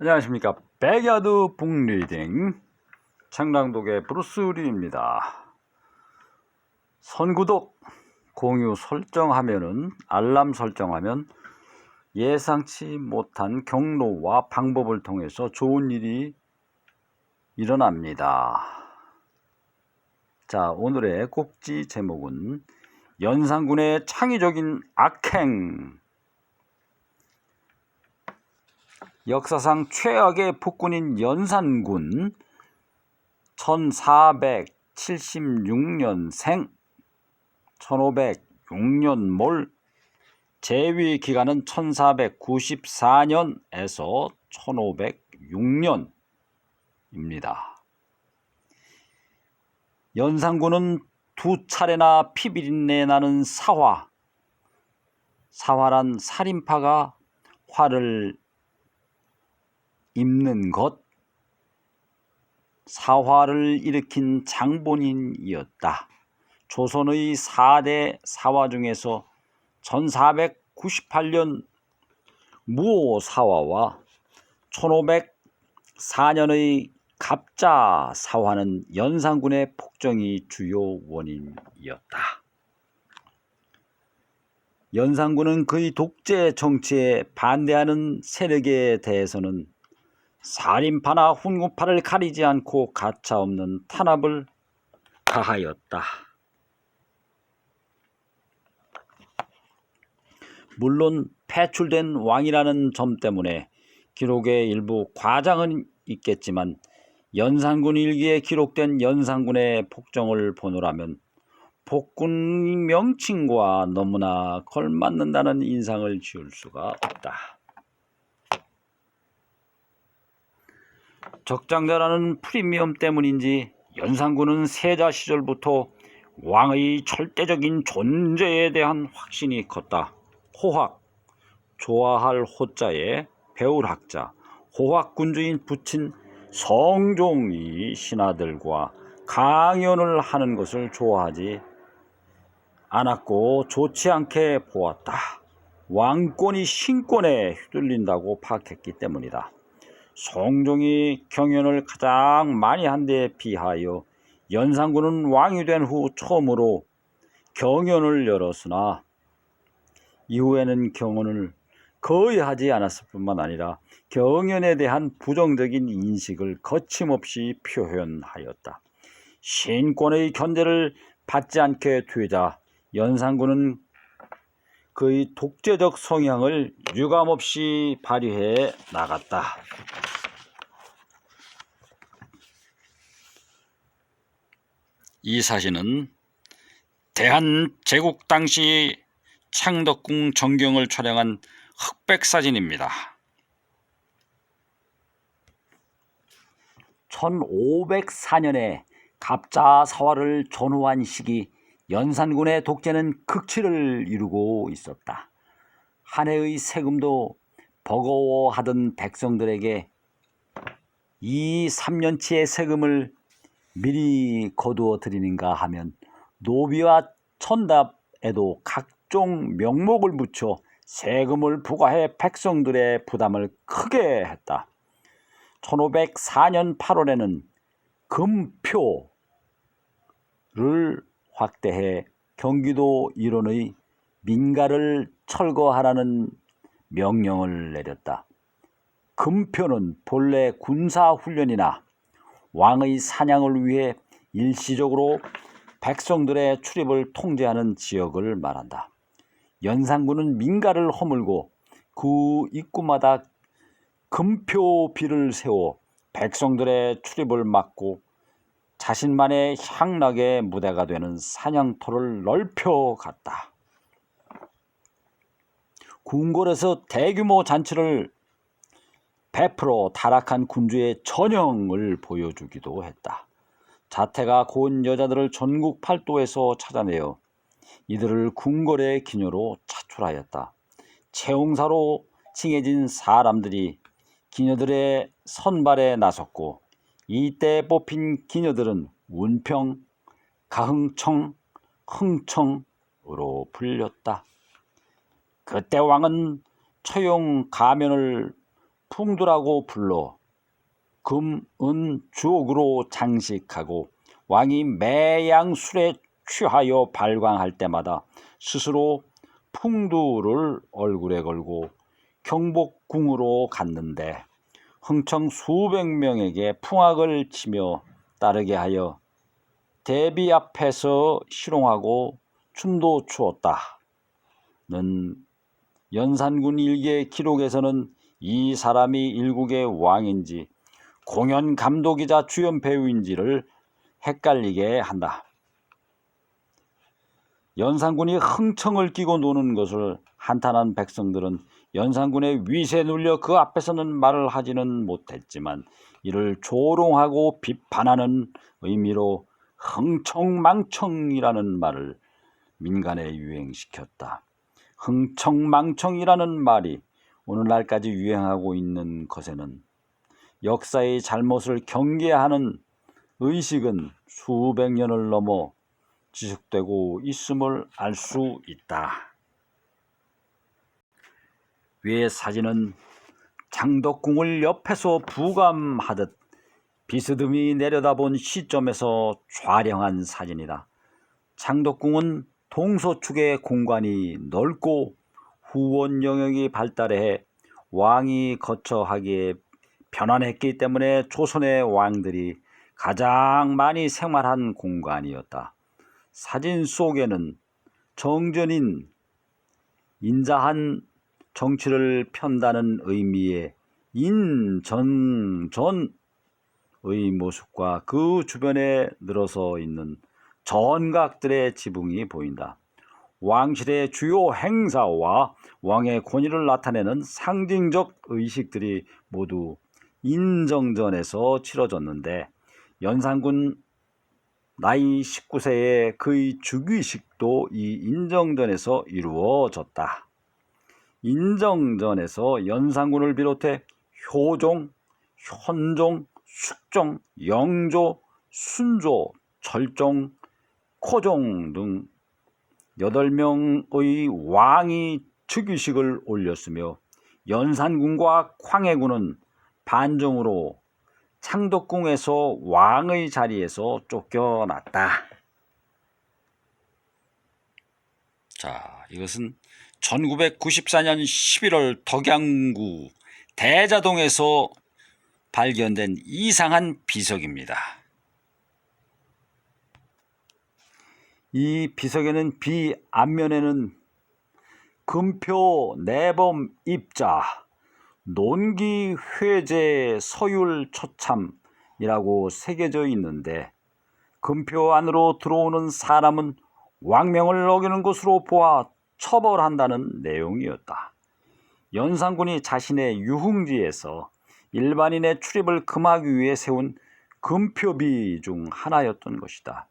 안녕하십니까. 백야드 북리딩. 창랑독의 브루스리입니다. 선구독. 공유 설정하면은 알람 설정하면 예상치 못한 경로와 방법을 통해서 좋은 일이 일어납니다. 자 오늘의 꼭지 제목은 연산군의 창의적인 악행 역사상 최악의 폭군인 연산군 1476년생 1506년 몰 재위 기간은 1494년에서 1506년입니다. 연산군은 두 차례나 피비린내 나는 사화 사화란 살인파가 화를 입는 것 사화를 일으킨 장본인이었다. 조선의 4대 사화 중에서 1498년 무오사화와 1504년의 갑자 사화는 연산군의 폭정이 주요 원인이었다. 연산군은 그의 독재 정치에 반대하는 세력에 대해서는 살인파나 훈구파를 가리지 않고 가차없는 탄압을 가하였다. 물론 패출된 왕이라는 점 때문에 기록에 일부 과장은 있겠지만 연산군 일기에 기록된 연산군의 폭정을 보노라면 폭군 명칭과 너무나 걸맞는다는 인상을 지울 수가 없다. 적장자라는 프리미엄 때문인지 연산군은 세자 시절부터 왕의 절대적인 존재에 대한 확신이 컸다. 호학, 좋아할 호자에 배울 학자, 호학군주인 부친 성종이 신하들과 강연을 하는 것을 좋아하지 않았고 좋지 않게 보았다. 왕권이 신권에 휘둘린다고 파악했기 때문이다. 성종이 경연을 가장 많이 한 데 비하여 연산군은 왕이 된 후 처음으로 경연을 열었으나 이후에는 경연을 거의 하지 않았을 뿐만 아니라 경연에 대한 부정적인 인식을 거침없이 표현하였다. 신권의 견제를 받지 않게 되자 연산군은 그의 독재적 성향을 유감없이 발휘해 나갔다. 이 사진은 대한제국 당시 창덕궁 전경을 촬영한 흑백 사진입니다. 1504년에 갑자 사화를 전후한 시기 연산군의 독재는 극치를 이루고 있었다. 한 해의 세금도 버거워하던 백성들에게 이 3년치의 세금을 미리 거두어 드리는가 하면 노비와 천답에도 각종 명목을 붙여 세금을 부과해 백성들의 부담을 크게 했다. 1504년 8월에는 금표를 확대해 경기도 일원의 민가를 철거하라는 명령을 내렸다. 금표는 본래 군사훈련이나 왕의 사냥을 위해 일시적으로 백성들의 출입을 통제하는 지역을 말한다. 연산군은 민가를 허물고 그 입구마다 금표비를 세워 백성들의 출입을 막고 자신만의 향락의 무대가 되는 사냥터를 넓혀갔다. 궁궐에서 대규모 잔치를 베풀어 타락한 군주의 전형을 보여주기도 했다. 자태가 고운 여자들을 전국 팔도에서 찾아내어 이들을 궁궐의 기녀로 차출하였다. 채용사로 칭해진 사람들이 기녀들의 선발에 나섰고 이때 뽑힌 기녀들은 운평, 가흥청, 흥청으로 불렸다. 그때 왕은 처용 가면을 풍두라고 불러 금, 은, 주옥으로 장식하고 왕이 매양 술에 취하여 발광할 때마다 스스로 풍두를 얼굴에 걸고 경복궁으로 갔는데 흥청 수백 명에게 풍악을 치며 따르게 하여 대비 앞에서 실용하고 춤도 추었다. 는 연산군 일기의 기록에서는 이 사람이 일국의 왕인지 공연 감독이자 주연 배우인지를 헷갈리게 한다. 연산군이 흥청을 끼고 노는 것을 한탄한 백성들은 연산군의 위세에 눌려 그 앞에서는 말을 하지는 못했지만 이를 조롱하고 비판하는 의미로 흥청망청이라는 말을 민간에 유행시켰다. 흥청망청이라는 말이 오늘날까지 유행하고 있는 것에는 역사의 잘못을 경계하는 의식은 수백 년을 넘어 지속되고 있음을 알 수 있다. 위의 사진은 장덕궁을 옆에서 부감하듯 비스듬히 내려다본 시점에서 촬영한 사진이다. 장덕궁은 동서축의 공간이 넓고 후원 영역이 발달해 왕이 거처하기에 편안했기 때문에 조선의 왕들이 가장 많이 생활한 공간이었다. 사진 속에는 정전인 인자한 정치를 편다는 의미의 인전전의 모습과 그 주변에 늘어서 있는 전각들의 지붕이 보인다. 왕실의 주요 행사와 왕의 권위를 나타내는 상징적 의식들이 모두 인정전에서 치러졌는데 연산군 나이 19세에 그의 즉위식도 이 인정전에서 이루어졌다. 인정전에서 연산군을 비롯해 효종, 현종, 숙종, 영조, 순조, 철종, 코종 등 8명의 왕이 즉위식을 올렸으며 연산군과 광해군은 반정으로 창덕궁에서 왕의 자리에서 쫓겨났다. 자, 이것은 1994년 11월 덕양구 대자동에서 발견된 이상한 비석입니다. 이 비석에는 비 앞면에는 금표 내범 입자 논기 회제 서율 처참이라고 새겨져 있는데 금표 안으로 들어오는 사람은 왕명을 어기는 것으로 보아 처벌한다는 내용이었다. 연산군이 자신의 유흥지에서 일반인의 출입을 금하기 위해 세운 금표비 중 하나였던 것이다.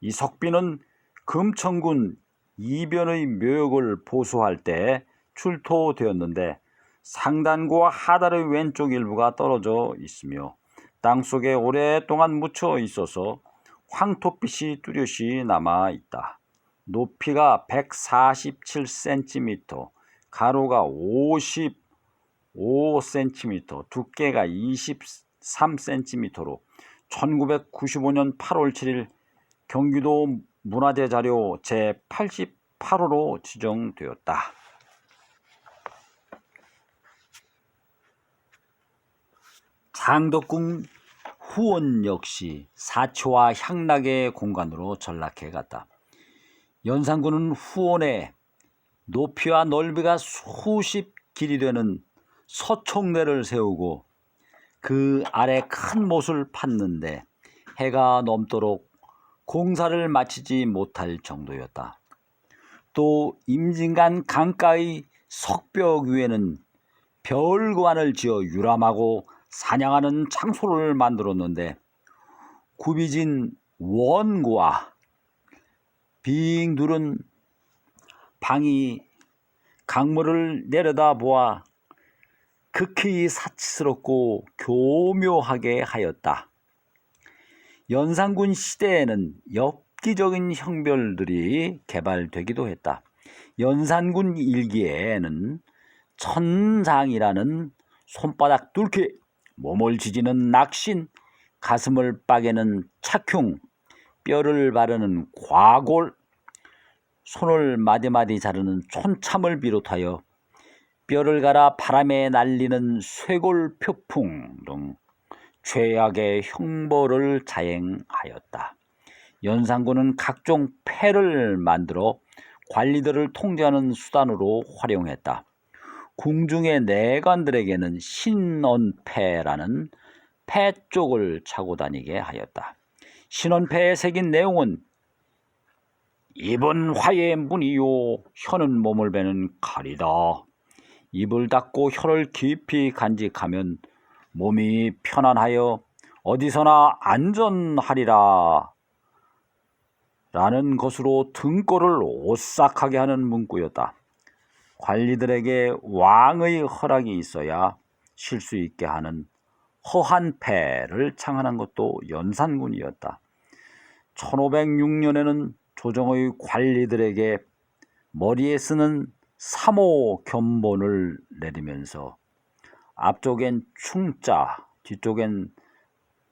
이 석비는 금천군 이변의 묘역을 보수할 때 출토되었는데 상단과 하단의 왼쪽 일부가 떨어져 있으며 땅 속에 오랫동안 묻혀 있어서 황토빛이 뚜렷이 남아 있다. 높이가 147cm, 가로가 55cm, 두께가 23cm로 1995년 8월 7일 경기도 문화재 자료 제88호로 지정되었다. 장덕궁 후원 역시 사초와 향락의 공간으로 전락해 갔다. 연산군은 후원에 높이와 넓이가 수십 길이 되는 서총내를 세우고 그 아래 큰 못을 팠는데 해가 넘도록 공사를 마치지 못할 정도였다. 또 임진간 강가의 석벽 위에는 별관을 지어 유람하고 사냥하는 장소를 만들었는데 굽이진 원과 빙 두른 방이 강물을 내려다 보아 극히 사치스럽고 교묘하게 하였다. 연산군 시대에는 엽기적인 형별들이 개발되기도 했다. 연산군 일기에는 천장이라는 손바닥 뚫기, 몸을 지지는 낙신, 가슴을 빠개는 착흉, 뼈를 바르는 과골, 손을 마디마디 자르는 촌참을 비롯하여 뼈를 갈아 바람에 날리는 쇄골 표풍 등 죄악의 형벌을 자행하였다. 연산군은 각종 패를 만들어 관리들을 통제하는 수단으로 활용했다. 궁중의 내관들에게는 신언패라는 패 쪽을 차고 다니게 하였다. 신언패에 새긴 내용은 입은 화의 문이요 혀는 몸을 베는 칼이다. 입을 닫고 혀를 깊이 간직하면 몸이 편안하여 어디서나 안전하리라. 라는 것으로 등골을 오싹하게 하는 문구였다. 관리들에게 왕의 허락이 있어야 쉴 수 있게 하는 허한 패를 창안한 것도 연산군이었다. 1506년에는 조정의 관리들에게 머리에 쓰는 삼호 견본을 내리면서 앞쪽엔 충자, 뒤쪽엔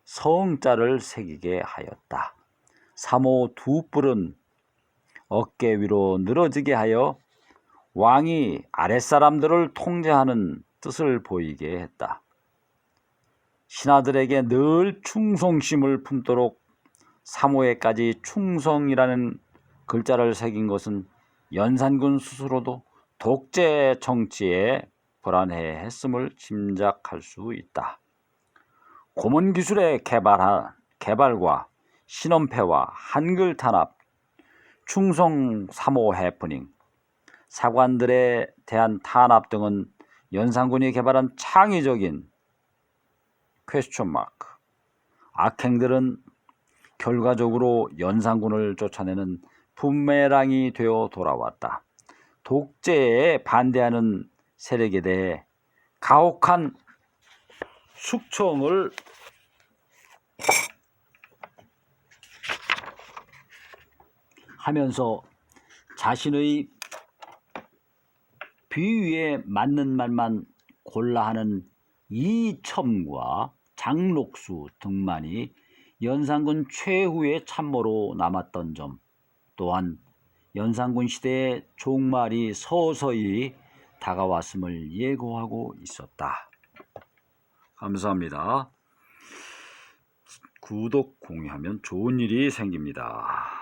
성자를 새기게 하였다. 삼호 두 뿔은 어깨 위로 늘어지게 하여 왕이 아랫사람들을 통제하는 뜻을 보이게 했다. 신하들에게 늘 충성심을 품도록 사모에까지 충성이라는 글자를 새긴 것은 연산군 스스로도 독재 정치에 불안해했음을 짐작할 수 있다. 고문 기술의 개발한 개발과 신원패와 한글 탄압, 충성 사모 해프닝, 사관들에 대한 탄압 등은 연산군이 개발한 창의적인 퀘스천 마크. 악행들은 결과적으로 연산군을 쫓아내는 분매랑이 되어 돌아왔다. 독재에 반대하는 세력에 대해 가혹한 숙청을 하면서 자신의 비위에 맞는 말만 골라 하는 이첨과 장록수 등만이 연산군 최후의 참모로 남았던 점 또한 연산군 시대의 종말이 서서히 다가왔음을 예고하고 있었다. 감사합니다. 구독, 공유하면 좋은 일이 생깁니다.